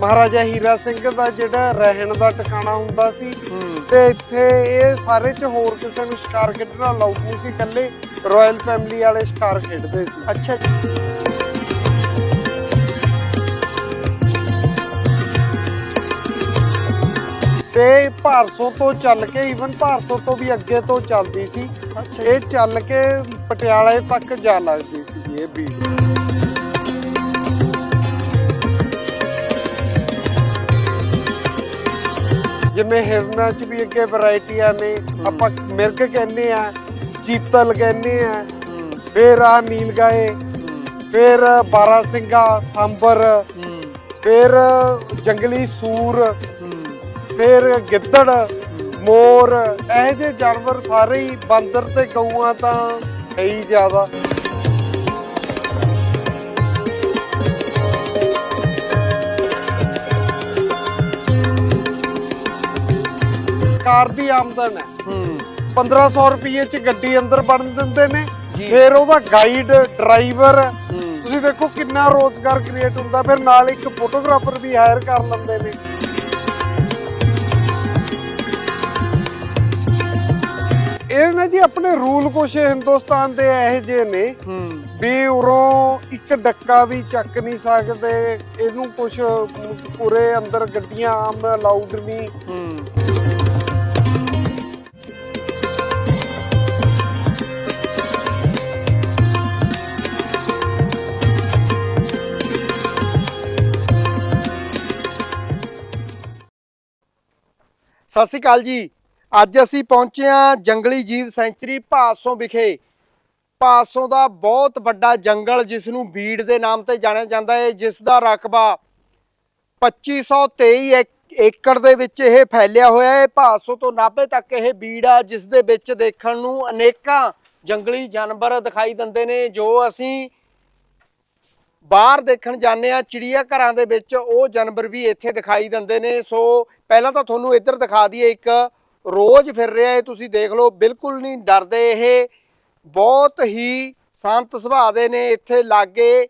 ਮਹਾਰਾਜਾ ਹੀਰਾ ਸਿੰਘ ਦਾ ਜਿਹੜਾ ਰਹਿਣ ਦਾ ਟਿਕਾਣਾ ਹੁੰਦਾ ਸੀ ਤੇ ਇੱਥੇ ਇਹ ਸਾਰੇ ਚ ਹੋਰ ਕਿਸੇ ਨੂੰ ਸ਼ਿਕਾਰ ਖੇਡਣਾ ਅਲਾਉਡ ਨਹੀਂ ਸੀ ਇਕੱਲੇ ਰਾਇਲ ਫੈਮਿਲੀ ਵਾਲੇ ਸ਼ਿਕਾਰ ਖੇਡਦੇ ਸੀ। ਅੱਛਾ ਜੀ। ਤੇ ਭਾਰਸੋਂ ਤੋਂ ਚੱਲ ਕੇ ਈਵਨ ਭਾਰਸੋਂ ਤੋਂ ਵੀ ਅੱਗੇ ਤੋਂ ਚੱਲਦੀ ਸੀ। ਇਹ ਚੱਲ ਕੇ ਪਟਿਆਲੇ ਤੱਕ ਜਾ ਲੱਗਦੀ ਸੀ ਇਹ ਬੀੜ ਜਿਵੇਂ ਹਿਰਨਾਂ ਚ ਵੀ ਅੱਗੇ ਵੈਰਾਈਟੀਆਂ ਨੇ ਆਪਾਂ ਮਿਰਗ ਕਹਿੰਦੇ ਆ ਚੀਤਲ ਕਹਿੰਦੇ ਆ ਫੇਰ ਆ ਨੀਲਗਾਏ ਫੇਰ ਬਾਰਾ ਸਿੰਘਾ ਸਾਂਬਰ ਫੇਰ ਜੰਗਲੀ ਸੂਰ ਫੇਰ ਗਿੱਦੜ ਮੋਰ ਇਹ ਜਿਹੇ ਜਾਨਵਰ ਸਾਰੇ ਹੀ ਬਾਂਦਰ ਤੇ ਗਊਆਂ ਤਾਂ ਹੀ ਜ਼ਿਆਦਾ। ਕਾਰ ਦੀ ਆਮਦਨ ਹੈ। ਹੂੰ। 1500 ਰੁਪਏ ਚ ਗੱਡੀ ਅੰਦਰ ਬਣ ਦਿੰਦੇ ਨੇ। ਜੀ। ਫਿਰ ਉਹਦਾ ਗਾਈਡ ਡਰਾਈਵਰ ਤੁਸੀਂ ਦੇਖੋ ਕਿੰਨਾ ਰੋਜ਼ਗਾਰ ਕ੍ਰੀਏਟ ਹੁੰਦਾ। ਫਿਰ ਨਾਲ ਇੱਕ ਫੋਟੋਗ੍ਰਾਫਰ ਵੀ ਹਾਇਰ ਕਰ ਲੈਂਦੇ ਨੇ। ਇਹ ਨਾ ਜੀ ਆਪਣੇ ਰੂਲ ਕੁਛ ਹਿੰਦੁਸਤਾਨ ਦੇ ਇਹੋ ਜਿਹੇ ਨੇ ਹੂੰ। ਵੀ ਉਰੋਂ ਇੱਕ ਡੱਕਾ ਵੀ ਚੱਕ ਨਹੀਂ ਸਕਦੇ। ਇਹਨੂੰ ਕੁਛ ਪੂਰੇ ਅੰਦਰ ਗੱਡੀਆਂ ਆਮ ਅਲਾਉਡ ਨਹੀਂ। ਸਤਿ ਸ਼੍ਰੀ ਅਕਾਲ ਜੀ। ਅੱਜ ਅਸੀਂ ਪਹੁੰਚੇ ਹਾਂ ਜੰਗਲੀ ਜੀਵ ਸੈਂਚਰੀ ਭਾਸੋਂ ਵਿਖੇ। ਭਾਸੋਂ ਦਾ ਬਹੁਤ ਵੱਡਾ ਜੰਗਲ ਜਿਸ ਨੂੰ ਬੀੜ ਦੇ ਨਾਮ ਤੇ ਜਾਣਿਆ ਜਾਂਦਾ ਹੈ ਜਿਸ ਦਾ ਰਕਬਾ 2523 ਏਕ- ਏਕੜ ਦੇ ਵਿੱਚ ਇਹ ਫੈਲਿਆ ਹੋਇਆ ਹੈ। ਭਾਸੋਂ ਤੋਂ ਨਾਭੇ ਤੱਕ ਇਹ ਬੀੜ ਆ ਜਿਸ ਦੇ ਵਿੱਚ ਦੇਖਣ ਨੂੰ ਅਨੇਕਾਂ ਜੰਗਲੀ ਜਾਨਵਰ ਦਿਖਾਈ ਦਿੰਦੇ ਨੇ, ਜੋ ਅਸੀਂ ਬਾਹਰ ਦੇਖਣ ਜਾਂਦੇ ਆ ਚਿੜੀਆ ਘਰਾਂ ਦੇ ਵਿੱਚ ਉਹ ਜਾਨਵਰ ਵੀ ਇੱਥੇ ਦਿਖਾਈ ਦਿੰਦੇ ਨੇ। ਸੋ ਪਹਿਲਾਂ ਤਾਂ ਤੁਹਾਨੂੰ ਇੱਧਰ ਦਿਖਾ ਦਈਏ, ਇੱਕ ਰੋਜ਼ ਫਿਰ ਰਿਹਾ ਹੈ ਤੁਸੀਂ ਦੇਖ ਲਓ, ਬਿਲਕੁਲ ਨਹੀਂ ਡਰਦੇ ਇਹ। ਬਹੁਤ ਹੀ ਸ਼ਾਂਤ ਸੁਭਾਅ ਦੇ ਨੇ ਇੱਥੇ, ਲਾਗੇ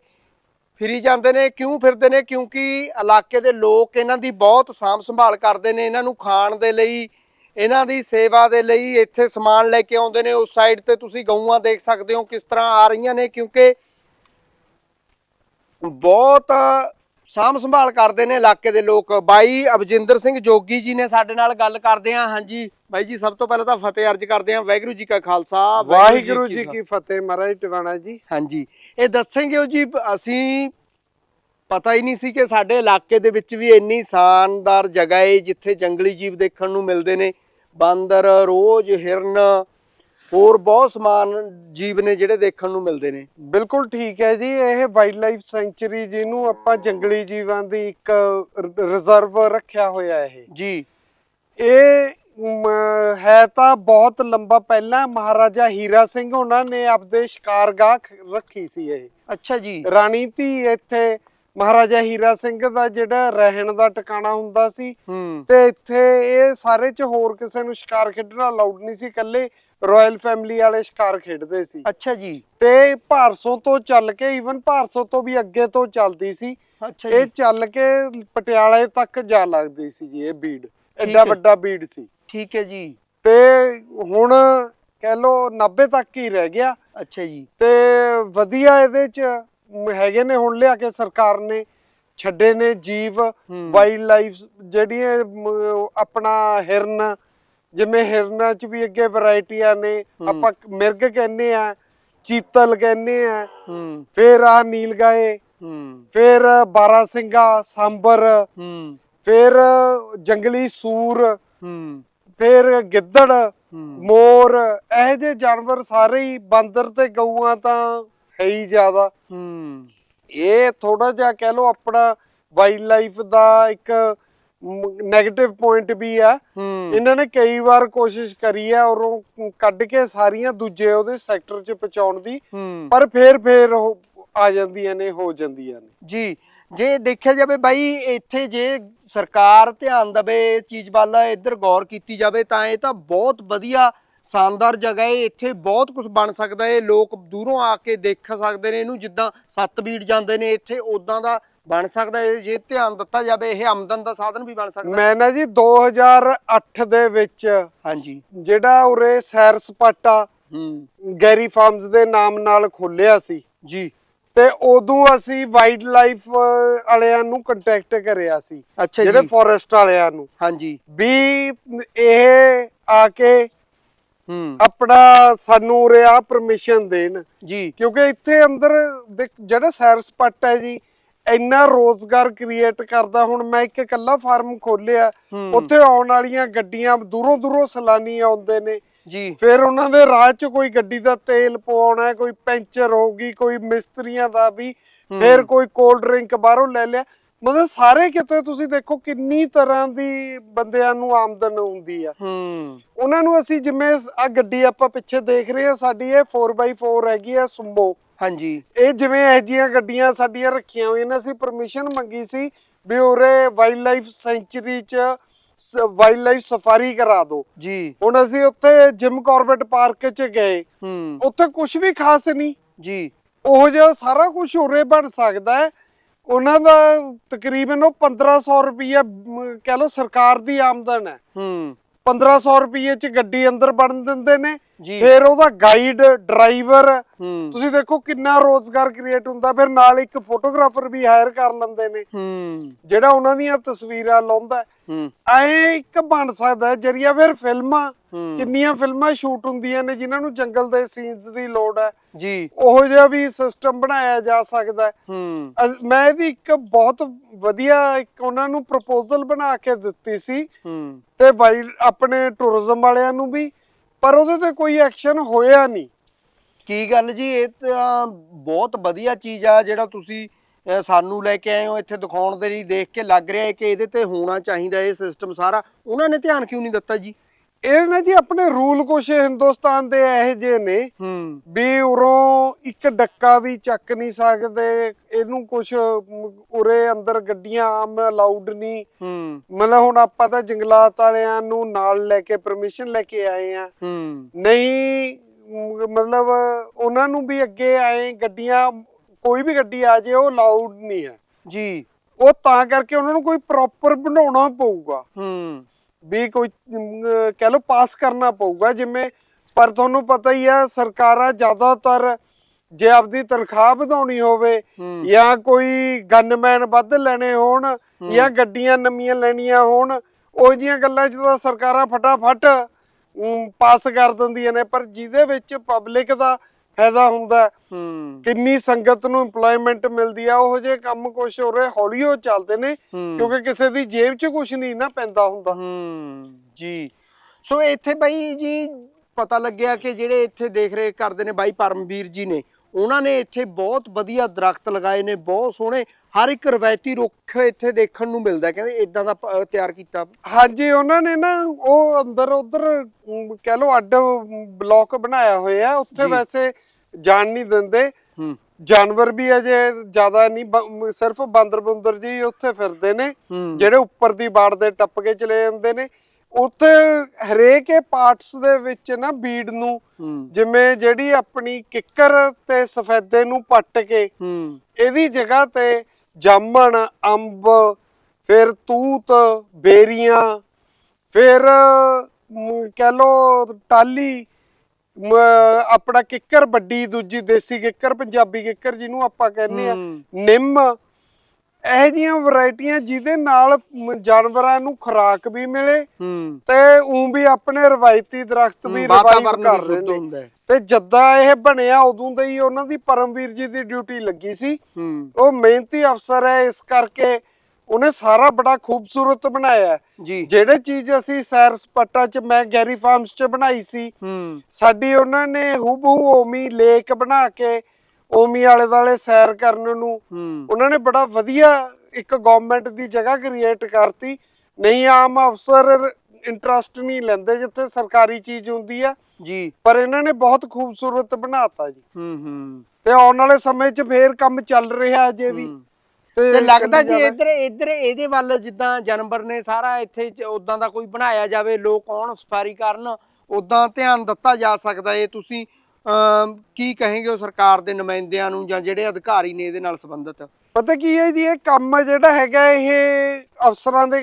ਫਿਰੀ ਜਾਂਦੇ ਨੇ, ਕਿਉਂ ਫਿਰਦੇ ਨੇ? ਕਿਉਂਕਿ ਇਲਾਕੇ ਦੇ ਲੋਕ ਇਹਨਾਂ ਦੀ ਬਹੁਤ ਸਾਂਭ ਸੰਭਾਲ ਕਰਦੇ ਨੇ, ਇਹਨਾਂ ਨੂੰ ਖਾਣ ਦੇ ਲਈ, ਇਹਨਾਂ ਦੀ ਸੇਵਾ ਦੇ ਲਈ, ਇੱਥੇ ਸਮਾਨ ਲੈ ਕੇ ਆਉਂਦੇ ਨੇ। ਉਸ ਸਾਈਡ ਤੇ ਤੁਸੀਂ ਗਊਆਂ ਦੇਖ ਸਕਦੇ ਹੋ ਕਿਸ ਤਰ੍ਹਾਂ ਆ ਰਹੀਆਂ ਨੇ, ਕਿਉਂਕਿ ਬਹੁਤ ਸਾਂਭ ਸੰਭਾਲ ਕਰਦੇ ਨੇ ਇਲਾਕੇ ਦੇ ਲੋਕ। ਬਾਈ ਅਬਜਿੰਦਰ ਸਿੰਘ ਜੋਗੀ ਜੀ ਨੇ ਸਾਡੇ ਨਾਲ ਗੱਲ ਕਰਦੇ ਆ ਹਾਂਜੀ ਬਾਈ ਜੀ ਸਭ ਤੋਂ ਪਹਿਲਾਂ ਤਾਂ ਫਤਿਹ ਅਰਜ ਕਰਦੇ ਆ ਵਾਹਿਗੁਰੂ ਜੀ ਕਾ ਖਾਲਸਾ ਵਾਹਿਗੁਰੂ ਜੀ ਕੀ ਫਤਿਹ। ਮਹਾਰਾਜ ਟਿਵਾਣਾ ਜੀ। ਹਾਂਜੀ ਇਹ ਦੱਸੇਂਗੇ ਉਹ ਜੀ ਅਸੀਂ ਪਤਾ ਹੀ ਨਹੀਂ ਸੀ ਕਿ ਸਾਡੇ ਇਲਾਕੇ ਦੇ ਵਿੱਚ ਵੀ ਇੰਨੀ ਸ਼ਾਨਦਾਰ ਜਗ੍ਹਾ ਹੈ ਜਿੱਥੇ ਜੰਗਲੀ ਜੀਵ ਦੇਖਣ ਨੂੰ ਮਿਲਦੇ ਨੇ। ਬਾਂਦਰ ਰੋਜ਼ ਹਿਰਨ ਹੋਰ ਬਹੁਤ ਸਮਾਨ ਜੀਵ ਨੇ ਜਿਹੜੇ ਦੇਖਣ ਨੂੰ ਮਿਲਦੇ ਨੇ। ਬਿਲਕੁਲ ਠੀਕ ਹੈ ਜੀ ਇਹ ਵਾਈਲਡ ਲਾਈਫ ਸੈਂਚੁਰੀ ਜਿਹਨੂੰ ਆਪਾਂ ਜੰਗਲੀ ਜੀਵਾਂ ਦੀ ਇੱਕ ਰਿਜ਼ਰਵ ਰੱਖਿਆ ਹੋਇਆ ਇਹ। ਜੀ। ਇਹ ਹੈ ਤਾਂ ਬਹੁਤ ਲੰਬਾ ਪਹਿਲਾਂ ਮਹਾਰਾਜਾ ਹੀਰਾ ਸਿੰਘ ਉਹਨਾਂ ਨੇ ਆਪਦੇ ਸ਼ਿਕਾਰਗਾਹ ਰੱਖੀ ਸੀ ਇਹ। ਅੱਛਾ ਜੀ। ਰਾਣੀ ਧੀ ਇੱਥੇ ਮਹਾਰਾਜਾ ਹੀਰਾ ਸਿੰਘ ਦਾ ਜਿਹੜਾ ਰਹਿਣ ਦਾ ਟਿਕਾਣਾ ਹੁੰਦਾ ਸੀ ਤੇ ਇੱਥੇ ਇਹ ਸਾਰੇ ਚ ਹੋਰ ਕਿਸੇ ਨੂੰ ਸ਼ਿਕਾਰ ਖੇਡਣਾ ਅਲਾਉਡ ਨਹੀਂ ਸੀ ਇਕੱਲੇ ਰਾਇਲ ਫੈਮਿਲੀ ਵਾਲੇ ਸ਼ਿਕਾਰ ਖੇਡਦੇ ਸੀ। ਅੱਛਾ ਜੀ। ਤੇ ਭਾਰਸੋਂ ਤੋਂ ਚੱਲ ਕੇ ਈਵਨ ਭਾਰਸੋਂ ਤੋਂ ਵੀ ਅੱਗੇ ਤੋਂ ਚੱਲਦੀ ਸੀ। ਅੱਛਾ ਇਹ ਚੱਲ ਕੇ ਪਟਿਆਲੇ ਤੱਕ ਜਾ ਲੱਗਦੀ ਸੀ ਜੀ ਇਹ ਬੀੜ ਐਡਾ। ਵੱਡਾ ਬੀੜ ਸੀ। ਠੀਕ ਹੈ ਜੀ। ਤੇ ਹੁਣ ਕਹਿ ਲੋ 90 ਤੱਕ ਹੀ ਰਹਿ ਗਿਆ। ਅੱਛਾ ਜੀ। ਤੇ ਵਧੀਆ ਇਹਦੇ ਚ ਹੈਗੇ ਨੇ ਹੁਣ ਲਿਆ ਕੇ ਸਰਕਾਰ ਨੇ ਛੱਡੇ ਨੇ ਜੀਵ। ਵਾਈਲਡ ਲਾਈਫ ਜਿਹੜੀਆਂ ਆਪਣਾ ਹਿਰਨ ਜਿਵੇਂ ਹਿਰਨਾਂ ਚ ਵੀ ਅੱਗੇ ਵੈਰਾਈਟੀਆਂ ਨੇ। ਆਪਾਂ ਮਿਰਗ ਕਹਿੰਦੇ ਆ ਚੀਤਲ ਕਹਿੰਦੇ ਆ ਫੇਰ ਆ ਨੀਲਗਾਏ ਹੂੰ। ਫੇਰ ਬਾਰਾ ਸਿੰਘਾ ਸਾਂਬਰ ਹੂੰ। ਫੇਰ ਜੰਗਲੀ ਸੂਰ ਹੂੰ। ਫੇਰ ਗਿੱਦੜ ਮੋਰ ਇਹ ਜਾਨਵਰ ਸਾਰੇ ਹੀ ਬਾਂਦਰ ਤੇ ਗਊਆਂ ਤਾਂ ਹੈ ਹੀ ਜ਼ਿਆਦਾ। ਹੂੰ। ਇਹ ਥੋੜਾ ਜਿਹਾ ਕਹਿ ਲਓ ਆਪਣਾ ਵਾਈਲਡ ਲਾਈਫ ਦਾ ਇੱਕ 네ਗੇਟਿਵ ਪੁਆਇੰਟ ਵੀ ਆ। ਇਹਨਾਂ ਨੇ ਕਈ ਵਾਰ ਕੋਸ਼ਿਸ਼ ਕਰੀ ਹੈ ਔਰ ਉਹ ਕੱਢ ਕੇ ਸਾਰੀਆਂ ਦੂਜੇ ਉਹਦੇ ਸੈਕਟਰ 'ਚ ਪਹੁੰਚਾਉਣ ਦੀ ਪਰ ਫੇਰ ਫੇਰ ਉਹ ਆ ਜਾਂਦੀਆਂ ਨੇ ਹੋ ਜਾਂਦੀਆਂ ਨੇ। ਜੀ ਜੇ ਦੇਖਿਆ ਜਾਵੇ ਬਾਈ ਇੱਥੇ ਜੇ ਸਰਕਾਰ ਧਿਆਨ ਦੇਵੇ ਇਹ ਚੀਜ਼ ਵੱਲ ਇੱਧਰ ਗੌਰ ਕੀਤੀ ਜਾਵੇ ਤਾਂ ਇਹ ਤਾਂ ਬਹੁਤ ਵਧੀਆ ਸ਼ਾਨਦਾਰ ਜਗ੍ਹਾ ਹੈ। ਇੱਥੇ ਬਹੁਤ ਕੁਝ ਬਣ ਸਕਦਾ ਹੈ। ਲੋਕ ਦੂਰੋਂ ਆ ਕੇ ਦੇਖ ਸਕਦੇ ਨੇ ਇਹਨੂੰ ਜਿੱਦਾਂ ਸੱਤ ਬੀੜ ਜਾਂਦੇ ਨੇ ਇੱਥੇ ਉਦਾਂ ਦਾ ਬਣ ਸਕਦਾ ਹੈ ਜੇ ਧਿਆਨ ਦਿੱਤਾ ਜਾਵੇ ਇਹ ਆਮਦਨ ਦਾ ਸਾਧਨ ਵੀ ਬਣ ਸਕਦਾ। ਮੈਂ ਨਾ ਜੀ 2008 ਦੇ ਵਿੱਚ ਹਾਂਜੀ। ਜਿਹੜਾ ਉਰੇ ਸੈਰ ਸਪਾਟਾ ਹੂੰ। ਗੈਰੀ ਫਾਰਮਸ ਦੇ ਨਾਮ ਨਾਲ ਖੋਲਿਆ ਸੀ। ਜੀ। ਤੇ ਉਦੋਂ ਅਸੀਂ ਵਾਈਲਡ ਲਾਈਫ ਵਾਲਿਆਂ ਨੂੰ ਕੰਟੈਕਟ ਕਰਿਆ ਸੀ। ਜਿਹੜੇ ਫੋਰੈਸਟ ਵਾਲਿਆਂ ਨੂੰ। ਹਾਂਜੀ। ਵੀ ਇਹ ਆ ਕੇ ਹੂੰ। ਆਪਣਾ ਸਾਨੂੰ ਉਰੇ ਆ ਪਰਮਿਸ਼ਨ ਦੇਣ। ਜੀ। ਕਿਉਂਕਿ ਇੱਥੇ ਅੰਦਰ ਜਿਹੜਾ ਸੈਰ ਸਪਾਟਾ ਹੈ ਜੀ ਇੰਨਾ ਰੋਜ਼ਗਾਰ ਕ੍ਰੀਏਟ ਕਰਦਾ ਹੁਣ ਮੈਂ ਇੱਕ ਇਕੱਲਾ ਫਾਰਮ ਖੋਲਿਆ। ਉੱਥੇ ਆਉਣ ਵਾਲੀਆਂ ਗੱਡੀਆਂ ਦੂਰੋਂ ਦੂਰੋਂ ਸੈਲਾਨੀ ਆਉਂਦੇ ਨੇ। ਜੀ। ਫਿਰ ਉਹਨਾਂ ਦੇ ਰਾਹ 'ਚ ਕੋਈ ਗੱਡੀ ਦਾ ਤੇਲ ਪਵਾਉਣਾ ਕੋਈ ਪੈਂਚਰ ਹੋਊਗੀ ਕੋਈ ਮਿਸਤਰੀਆਂ ਦਾ ਵੀ ਫਿਰ ਕੋਈ ਕੋਲਡ ਡਰਿੰਕ ਬਾਹਰੋਂ ਲੈ ਲਿਆ। ਮਤਲਬ ਸਾਰੇ ਕਿਤੇ ਤੁਸੀਂ ਦੇਖੋ ਕਿੰਨੀ ਤਰ੍ਹਾਂ ਦੀ ਬੰਦਿਆਂ ਨੂੰ ਆਮਦਨ ਹੁੰਦੀ ਆ। ਹੂੰ। ਉਹਨਾਂ ਨੂੰ ਅਸੀਂ ਜਿਵੇਂ ਆ ਗੱਡੀ ਆਪਾਂ ਪਿੱਛੇ ਦੇਖ ਰਹੇ ਆ ਸਾਡੀ ਇਹ 4x4 ਹੈਗੀ ਆ ਸੁੰਬੋ। ਹਾਂਜੀ। ਇਹ ਜਿਵੇਂ ਇਹ ਜੀਆਂ ਗੱਡੀਆਂ ਸਾਡੀਆਂ ਰੱਖੀਆਂ ਹੋਈਆਂ ਨੇ ਅਸੀਂ ਪਰਮਿਸ਼ਨ ਮੰਗੀ ਸੀ ਵੀ ਉਰੇ ਵਾਈਲਡ ਲਾਈਫ ਸੈਂਚੁਰੀ ਚ ਵਾਈਲਡ ਲਾਈਫ ਸਫਾਰੀ ਕਰਾ ਦਿਓ। ਜੀ। ਹੁਣ ਅਸੀਂ ਉੱਥੇ ਜਿਮ ਕਾਰਬੇਟ ਪਾਰਕ ਚ ਗਏ। ਹੂੰ। ਉੱਥੇ ਕੁਝ ਵੀ ਖਾਸ ਨਹੀਂ। ਜੀ। ਉਹ ਜਿਹਾ ਸਾਰਾ ਕੁਝ ਉਰੇ ਬਣ ਸਕਦਾ ਹੈ। ਉਹਨਾਂ ਦਾ ਤਕਰੀਬਨ ਉਹ 1500 ਰੁਪਏ ਕਹਿ ਲਓ ਸਰਕਾਰ ਦੀ ਆਮਦਨ ਹੈ। ਹੂੰ। 1500 ਰੁਪਏ ਚ ਗੱਡੀ ਅੰਦਰ ਬਣ ਦਿੰਦੇ ਨੇ। ਫਿਰ ਉਹਦਾ ਗਾਈਡ ਡਰਾਈਵਰ ਤੁਸੀਂ ਦੇਖੋ ਕਿੰਨਾ ਰੋਜ਼ਗਾਰ ਕ੍ਰੀਏਟ ਹੁੰਦਾ। ਫਿਰ ਨਾਲ ਇੱਕ ਫੋਟੋਗ੍ਰਾਫਰ ਵੀ ਹਾਇਰ ਕਰ ਲੈਂਦੇ ਨੇ। ਜਿਹੜਾ ਉਹਨਾਂ ਦੀਆਂ ਤਸਵੀਰਾਂ ਲਾਉਂਦਾ ਐ ਇੱਕ ਬਣ ਸਕਦਾ ਜਰੀਆ ਫਿਰ ਫਿਲਮਾਂ ਕਿੰਨੀਆਂ ਫਿਲਮਾਂ ਸ਼ੂਟ ਹੁੰਦੀਆਂ ਨੇ ਜਿਨ੍ਹਾਂ ਨੂੰ ਜੰਗਲ ਦੇ ਸੀਨਸ ਦੀ ਲੋੜ ਹੈ। ਜੀ। ਉਹੋ ਜਿਹਾ ਵੀ ਸਿਸਟਮ ਬਣਾਇਆ ਜਾ ਸਕਦਾ ਮੈਂ ਇਹਦੀ ਇੱਕ ਬਹੁਤ ਵਧੀਆ ਇੱਕ ਉਹਨਾਂ ਨੂੰ ਪ੍ਰਪੋਜ਼ਲ ਬਣਾ ਕੇ ਦਿੱਤੀ ਸੀ। ਹੂੰ। ਤੇ ਆਪਣੇ ਟੂਰਿਜ਼ਮ ਵਾਲਿਆਂ ਨੂੰ ਵੀ ਪਰ ਉਹਦੇ ਤੇ ਕੋਈ ਐਕਸ਼ਨ ਹੋਇਆ ਨਹੀਂ। ਕੀ ਗੱਲ ਜੀ ਇਹ ਤਾਂ ਬਹੁਤ ਵਧੀਆ ਚੀਜ਼ ਆ ਜਿਹੜਾ ਤੁਸੀਂ ਅਹ, ਸਾਨੂੰ ਲੈ ਕੇ ਆਏ ਹੋ ਇੱਥੇ ਦਿਖਾਉਣ ਦੇ ਲਈ ਦੇਖ ਕੇ ਲੱਗ ਰਿਹਾ ਹੈ ਕਿ ਇਹਦੇ ਤੇ ਹੋਣਾ ਚਾਹੀਦਾ ਇਹ ਸਿਸਟਮ ਸਾਰਾ। ਉਹਨਾਂ ਨੇ ਧਿਆਨ ਕਿਉਂ ਨਹੀਂ ਦਿੱਤਾ ਜੀ? ਇਹ ਨਾ ਜੀ ਆਪਣੇ ਰੂਲ ਕੁਛ ਹਿੰਦੁਸਤਾਨ ਦੇ ਇਹੋ ਜਿਹੇ ਨੇ ਹੂੰ। ਵੀ ਉਰੋਂ ਇੱਕ ਡੱਕਾ ਵੀ ਚੱਕ ਨਹੀਂ ਸਕਦੇ ਇਹਨੂੰ ਕੁਛ ਮ, ਉਰੇ ਅੰਦਰ ਗੱਡੀਆਂ ਆਮ ਅਲਾਉਡ ਨਹੀਂ। ਹੂੰ। ਮਤਲਬ ਹੁਣ ਆਪਾਂ ਤਾਂ ਜੰਗਲਾਤ ਵਾਲਿਆਂ ਨੂੰ ਨਾਲ ਲੈ ਕੇ ਪਰਮਿਸ਼ਨ ਲੈ ਕੇ ਆਏ ਆ। ਹੂੰ। ਨਹੀਂ ਮ, ਮਤਲਬ ਉਹਨਾਂ ਨੂੰ ਵੀ ਅੱਗੇ ਆਏ ਗੱਡੀਆਂ ਕੋਈ ਵੀ ਗੱਡੀ ਆ ਜੇ ਉਹ ਅਲਾਉਡ ਨਹੀਂ ਹੈ। ਜੀ। ਉਹ ਤਾਂ ਕਰਕੇ ਉਹਨਾਂ ਨੂੰ ਕੋਈ ਪ੍ਰੋਪਰ ਬਣਾਉਣਾ ਪਊਗਾ। ਹੂੰ। ਵੀ ਕੋਈ ਕਹਿ ਲਓ ਪਾਸ ਕਰਨਾ ਪਊਗਾ ਜਿਵੇਂ ਪਰ ਤੁਹਾਨੂੰ ਪਤਾ ਹੀ ਆ ਸਰਕਾਰਾਂ ਜ਼ਿਆਦਾਤਰ ਜੇ ਆਪਦੀ ਤਨਖਾਹ ਵਧਾਉਣੀ ਹੋਵੇ ਜਾਂ ਕੋਈ ਗਨਮੈਨ ਵੱਧ ਲੈਣੇ ਹੋਣ ਜਾਂ ਗੱਡੀਆਂ ਨਵੀਆਂ ਲੈਣੀਆਂ ਹੋਣ ਉਹ ਜੀਆਂ ਗੱਲਾਂ 'ਚ ਤਾਂ ਸਰਕਾਰਾਂ ਫਟਾਫਟ ਪਾਸ ਕਰ ਦਿੰਦੀਆਂ ਨੇ। ਪਰ ਜਿਹਦੇ ਵਿੱਚ ਪਬਲਿਕ ਦਾ ਫਾਇਦਾ ਹੁੰਦਾ ਹੈ, ਹੂੰ। ਕਿੰਨੀ ਸੰਗਤ ਨੂੰ EMPLOYMENT ਮਿਲਦੀ ਆ ਉਹ ਜੇ ਕੰਮ ਕੁਛ ਹੋ ਰਹੇ ਹੌਲੀ ਹੋ ਚੱਲਦੇ ਨੇ ਹੂੰ। ਕਿਉਂਕਿ ਕਿਸੇ ਦੀ ਜੇਬ 'ਚ ਕੁਛ ਨਹੀਂ ਨਾ ਪੈਂਦਾ ਹੁੰਦਾ। ਹੂੰ। ਜੀ। ਸੋ ਇੱਥੇ ਬਾਈ ਜੀ ਪਤਾ ਲੱਗਿਆ ਕਿ ਜਿਹੜੇ ਇੱਥੇ ਦੇਖ ਰੇਖ ਕਰਦੇ ਨੇ ਬਾਈ ਪਰਮਵੀਰ ਜੀ ਨੇ ਉਹਨਾਂ ਨੇ ਇੱਥੇ ਬਹੁਤ ਵਧੀਆ ਦਰਖਤ ਲਗਾਏ ਨੇ ਬਹੁਤ ਸੋਹਣੇ ਹਰ ਇੱਕ ਰਵਾਇਤੀ ਰੁੱਖ ਇੱਥੇ ਦੇਖਣ ਨੂੰ ਮਿਲਦਾ ਕਹਿੰਦੇ ਇਦਾਂ ਦਾ ਪ- ਤਿਆਰ ਕੀਤਾ। ਹਾਂਜੀ ਉਹਨਾਂ ਨੇ ਨਾ ਉਹ ਅੰਦਰ ਉਧਰ ਕਹਿ ਲਓ ਅੱਡ ਬਲੌਕ ਬਣਾਇਆ ਹੋਇਆ ਉੱਥੇ ਜੀ। ਵੈਸੇ ਜਾਣ ਨਹੀਂ ਦਿੰਦੇ। ਜਾਨਵਰ ਵੀ ਅਜੇ ਜ਼ਿਆਦਾ ਨਹੀਂ ਸਿਰਫ ਬਾਂਦਰ ਬੁੰਦਰ ਜੀ ਉੱਥੇ ਫਿਰਦੇ ਨੇ ਜਿਹੜੇ ਉੱਪਰ ਦੀ ਬਾੜ ਦੇ ਟੱਪ ਕੇ ਚਲੇ ਜਾਂਦੇ ਨੇ। ਉੱਥੇ ਹਰੇਕ ਪਾਰਟਸ ਦੇ ਵਿੱਚ ਨਾ ਬੀਡ ਨੂੰ ਜਿਵੇਂ ਜਿਹੜੀ ਆਪਣੀ ਕਿੱਕਰ ਤੇ ਸਫੈਦੇ ਨੂੰ ਪੱਟ ਕੇ ਇਹਦੀ ਜਗ੍ਹਾ ਤੇ ਜਾਮਣ ਅੰਬ ਫਿਰ ਤੂਤ ਬੇਰੀਆਂ ਫਿਰ ਕਹਿ ਲੋ ਟਾਲੀ ਆਪਣਾ ਕਿੱਕਰ ਵੱਡੀ ਦੂਜੀ ਦੇਸੀ ਕਿੱਕਰ ਪੰਜਾਬੀ ਕਿੱਕਰ ਜਿਹਨੂੰ ਆਪਾਂ ਕਹਿੰਦੇ ਆ। ਨਿੰਮ। ਇਹ ਜੀਆਂ ਵੈਰਾਈਟੀਆਂ ਜਿਹਦੇ ਨਾਲ ਜਾਨਵਰਾਂ ਨੂੰ ਖੁਰਾਕ ਵੀ ਮਿਲੇ ਤੇ ਉਂ ਵੀ ਆਪਣੇ ਰਵਾਇਤੀ ਦਰਖਤ ਵੀ ਰਿਵਾਈਵ ਕਰ ਰਹੇ ਨੇ ਤੇ ਜੱਦਾ ਇਹ ਬਣਿਆ ਉਦੋਂ ਦੇ ਹੀ ਉਹਨਾਂ ਦੀ ਪਰਮਵੀਰ ਜੀ ਦੀ ਡਿਊਟੀ ਲੱਗੀ ਸੀ। ਉਹ ਮਿਹਨਤੀ ਅਫਸਰ ਹੈ ਇਸ ਕਰਕੇ ਉਹਨੇ ਸਾਰਾ ਬੜਾ ਖੂਬਸੂਰਤ ਬਣਾਇਆ। ਜੀ। ਜਿਹੜੇ ਚੀਜ਼ ਅਸੀਂ ਸੈਰ ਸਪਾਟਾ ਚ ਮੈਂ ਗੈਰੀ ਫਾਰਮਸ ਚ ਬਣਾਈ ਸੀ ਹੂੰ। ਸਾਡੀ ਉਹਨਾਂ ਨੇ ਹੂਬਹੂ ਓਮੀ ਲੇਕ ਬਣਾ ਕੇ ਓਮੀ ਆਲੇ ਦਾਲੇ ਸੈਰ ਕਰਨ ਨੂੰ ਹੂੰ। ਉਹਨਾਂ ਨੇ ਬੜਾ ਵਧੀਆ ਇੱਕ ਗਵਰਨਮੈਂਟ ਦੀ ਜਗ੍ਹਾ ਕ੍ਰੀਏਟ ਕਰਤੀ। ਨਹੀਂ ਆਮ ਅਫਸਰ ਇੰਟਰਸਟ ਨਹੀਂ ਲੈਂਦੇ ਜਿੱਥੇ ਸਰਕਾਰੀ ਚੀਜ਼ ਹੁੰਦੀ ਆ। ਜੀ। ਪਰ ਇਹਨਾਂ ਨੇ ਬਹੁਤ ਖੂਬਸੂਰਤ ਬਣਾਤਾ ਜੀ। ਹੂੰ ਹੂੰ। ਤੇ ਆਉਣ ਵਾਲੇ ਸਮੇਂ 'ਚ ਫੇਰ ਕੰਮ ਚੱਲ ਰਿਹਾ ਅਜੇ ਵੀ। ਤੇ ਲੱਗਦਾ ਜੀ। ਇੱਧਰ ਇੱਧਰ ਇਹਦੇ ਵੱਲ ਜਿੱਦਾਂ ਜਾਨਵਰ ਨੇ ਸਾਰਾ ਇੱਥੇ ਉਦਾਂ ਦਾ ਕੋਈ ਬਣਾਇਆ ਜਾਵੇ ਲੋਕ ਆਉਣ ਸਫਾਰੀ ਕਰਨ ਉਦਾਂ ਧਿਆਨ ਦਿੱਤਾ ਜਾ ਸਕਦਾ ਇਹ ਤੁਸੀਂ ਕੀ ਕਹੇਂਗੇ ਉਹ ਸਰਕਾਰ ਦੇ ਨੁਮਾਇੰਦਿਆਂ ਨੂੰ ਜਾਂ ਜਿਹੜੇ ਅਧਿਕਾਰੀ ਨੇ ਇਹਦੇ ਨਾਲ ਸੰਬੰਧਿਤ? ਪਤਾ ਕੀ ਹੈ ਜੀ ਇਹ ਕੰਮ ਜਿਹੜਾ ਹੈਗਾ ਇਹ ਅਫਸਰਾਂ ਦੇ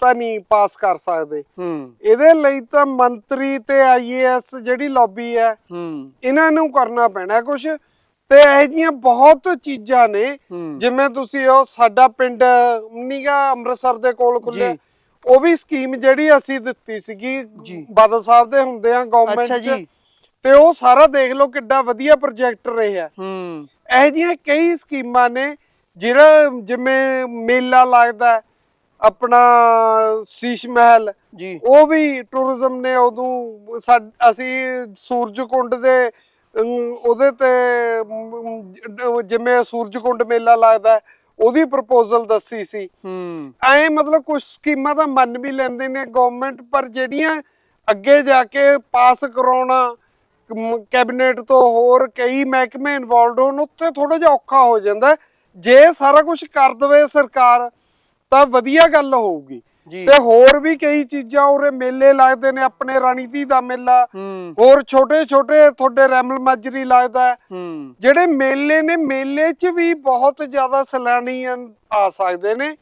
ਤਾਂ ਨਹੀਂ ਪਾਸ ਕਰ ਸਕਦੇ। ਹੂੰ। ਇਹਦੇ ਲਈ ਤਾਂ ਮੰਤਰੀ ਤੇ ਆਈਏਐਸ ਜਿਹੜੀ ਲੌਬੀ ਹੈ ਹੂੰ। ਇਹਨਾਂ ਨੂੰ ਕਰਨਾ ਪੈਣਾ ਕੁਝ ਤੇ ਇਹ ਜੀਆਂ ਬਹੁਤ ਚੀਜ਼ਾਂ ਨੇ ਜਿਵੇਂ ਤੁਸੀਂ ਉਹ ਸਾਡਾ ਪਿੰਡ ਨੀਗਾ ਅੰਮ੍ਰਿਤਸਰ ਦੇ ਕੋਲ ਖੁੱਲਿਆ ਜੀ। ਉਹ ਵੀ ਸਕੀਮ ਜਿਹੜੀ ਅਸੀਂ ਦਿੱਤੀ ਸੀਗੀ। ਬਾਦਲ ਸਾਹਿਬ ਦੇ ਹੁੰਦੇ ਆ ਗਵਰਨਮੈਂਟ ਤੇ ਉਹ ਸਾਰਾ ਦੇਖ ਲਓ ਕਿੱਡਾ ਵਧੀਆ ਪ੍ਰੋਜੈਕਟ ਰਿਹਾ। ਹੂੰ। ਇਹ ਜਿਹੀਆਂ ਕਈ ਸਕੀਮਾਂ ਨੇ ਜਿਹੜਾ ਜਿਵੇਂ ਮੇਲਾ ਲੱਗਦਾ ਆਪਣਾ ਸ਼ੀਸ਼ ਮਹਿਲ ਉਹ ਵੀ ਟੂਰਿਜ਼ਮ ਨੇ ਉਦੋਂ ਅਸੀਂ ਸੂਰਜਕੁੰਡ ਦੇ ਅਮ, ਉਹਦੇ ਤੇ ਜਿਵੇਂ ਸੂਰਜਕੁੰਡ ਮੇਲਾ ਲੱਗਦਾ ਉਹਦੀ ਪ੍ਰਪੋਜ਼ਲ ਦੱਸੀ ਸੀ। ਹੂੰ। ਐ ਮਤਲਬ ਕੁਝ ਸਕੀਮਾਂ ਤਾਂ ਮੰਨ ਵੀ ਲੈਂਦੇ ਨੇ ਗਵਰਨਮੈਂਟ ਪਰ ਜਿਹੜੀਆਂ ਅੱਗੇ ਜਾ ਕੇ ਪਾਸ ਕਰਾਉਣਾ ਕੈਬਨਿਟ ਤੋਂ ਹੋਰ ਕਈ ਮਹਿਕਮੇ ਇਨਵੋਲਡ ਹੋਣ ਉੱਤੇ ਥੋੜਾ ਜਿਹਾ ਔਖਾ ਹੋ ਜਾਂਦਾ। ਜੇ ਸਾਰਾ ਕੁਝ ਕਰ ਦਵੇ ਸਰਕਾਰ ਤਾਂ ਵਧੀਆ ਗੱਲ ਹੋਊਗੀ। ਤੇ ਹੋਰ ਵੀ ਕਈ ਚੀਜ਼ਾਂ ਉਰੇ ਮੇਲੇ ਲੱਗਦੇ ਨੇ ਆਪਣੇ ਰਾਣੀਤੀ ਦਾ ਮੇਲਾ। ਹੋਰ ਛੋਟੇ ਛੋਟੇ ਤੁਹਾਡੇ ਰੈਮਲ ਮਾਜਰੀ ਲੱਗਦਾ ਜਿਹੜੇ ਮੇਲੇ ਨੇ ਮੇਲੇ 'ਚ ਵੀ ਬਹੁਤ ਜ਼ਿਆਦਾ ਸੈਲਾਨੀ ਆਂ- ਸਕਦੇ ਨੇ।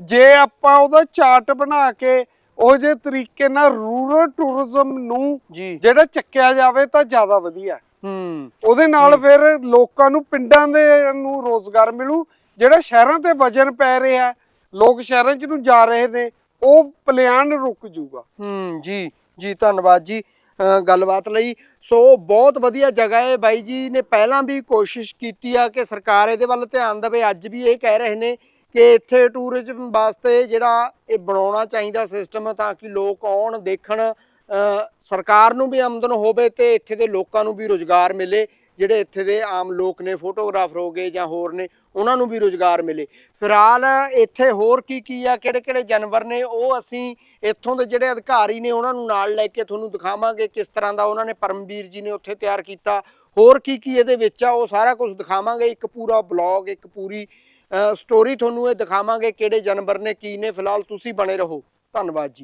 ਜੇ ਆਪਾਂ ਉਹਦਾ ਚਾਰਟ ਬਣਾ ਕੇ ਉਹ ਜੇ ਤਰੀਕੇ ਨਾਲ ਰੂਰਲ ਟੂਰਿਜ਼ਮ ਨੂੰ ਜਿਹੜਾ ਚੱਕਿਆ ਜਾਵੇ ਤਾਂ ਜ਼ਿਆਦਾ ਵਧੀਆ। ਹੂੰ। ਉਹਦੇ ਨਾਲ ਫਿਰ ਲੋਕਾਂ ਨੂੰ ਪਿੰਡਾਂ ਦੇ ਨੂੰ ਰੋਜ਼ਗਾਰ ਮਿਲੂ। ਜਿਹੜਾ ਸ਼ਹਿਰਾਂ ਤੇ ਵਜਨ ਪੈ ਰਿਹਾ ਲੋਕ ਸ਼ਹਿਰਾਂ 'ਚ ਨੂੰ ਜਾ ਰਹੇ ਨੇ। ਉਹ ਪਲਾਨ ਰੁਕ ਜੂਗਾ। ਹੂੰ, ਜੀ ਜੀ, ਧੰਨਵਾਦ ਜੀ। ਗੱਲਬਾਤ ਲਈ। ਸੋ, ਬਹੁਤ ਵਧੀਆ ਜਗ੍ਹਾ ਹੈ ਬਾਈ ਜੀ, ਨੇ ਪਹਿਲਾਂ ਵੀ ਕੋਸ਼ਿਸ਼ ਕੀਤੀ ਆ ਕਿ ਸਰਕਾਰ ਇਹਦੇ ਵੱਲ ਧਿਆਨ ਦੇਵੇ। ਅੱਜ ਵੀ ਇਹ ਕਹਿ ਰਹੇ ਨੇ ਕਿ ਇੱਥੇ ਟੂਰਿਜ਼ਮ ਵਾਸਤੇ ਜਿਹੜਾ ਇਹ ਬਣਾਉਣਾ ਚਾਹੀਦਾ ਸਿਸਟਮ ਤਾਂ ਕਿ ਲੋਕ ਆਉਣ, ਦੇਖਣ। ਸਰਕਾਰ ਨੂੰ ਵੀ ਆਮਦਨ ਹੋਵੇ ਤੇ ਇੱਥੇ ਦੇ ਲੋਕਾਂ ਨੂੰ ਵੀ ਰੋਜ਼ਗਾਰ ਮਿਲੇ। ਜਿਹੜੇ ਇੱਥੇ ਦੇ ਆਮ ਲੋਕ ਨੇ ਫੋਟੋਗ੍ਰਾਫਰ ਹੋਗੇ ਜਾਂ ਹੋਰ ਨੇ, ਉਹਨਾਂ ਨੂੰ ਵੀ ਰੋਜ਼ਗਾਰ ਮਿਲੇ। ਫਿਲਹਾਲ ਇੱਥੇ ਹੋਰ ਕੀ ਕੀ ਆ ਕਿਹੜੇ ਕਿਹੜੇ ਜਾਨਵਰ ਨੇ, ਉਹ ਅਸੀਂ ਇੱਥੋਂ ਦੇ ਜਿਹੜੇ ਅਧਿਕਾਰੀ ਨੇ, ਉਹਨਾਂ ਨੂੰ ਨਾਲ ਲੈ ਕੇ ਤੁਹਾਨੂੰ ਦਿਖਾਵਾਂਗੇ ਕਿਸ ਤਰ੍ਹਾਂ ਦਾ ਉਹਨਾਂ ਨੇ ਪਰਮਵੀਰ ਜੀ ਨੇ ਉੱਥੇ ਤਿਆਰ ਕੀਤਾ। ਹੋਰ ਕੀ ਕੀ ਇਹਦੇ ਵਿੱਚ ਆ, ਉਹ ਸਾਰਾ ਕੁਝ ਦਿਖਾਵਾਂਗੇ। ਇੱਕ ਪੂਰਾ ਬਲੌਗ ਇੱਕ ਪੂਰੀ ਸਟੋਰੀ ਤੁਹਾਨੂੰ ਇਹ ਦਿਖਾਵਾਂਗੇ ਕਿਹੜੇ ਜਾਨਵਰ ਨੇ, ਕੀ ਨੇ। ਫਿਲਹਾਲ ਤੁਸੀਂ ਬਣੇ ਰਹੋ। ਧੰਨਵਾਦ ਜੀ।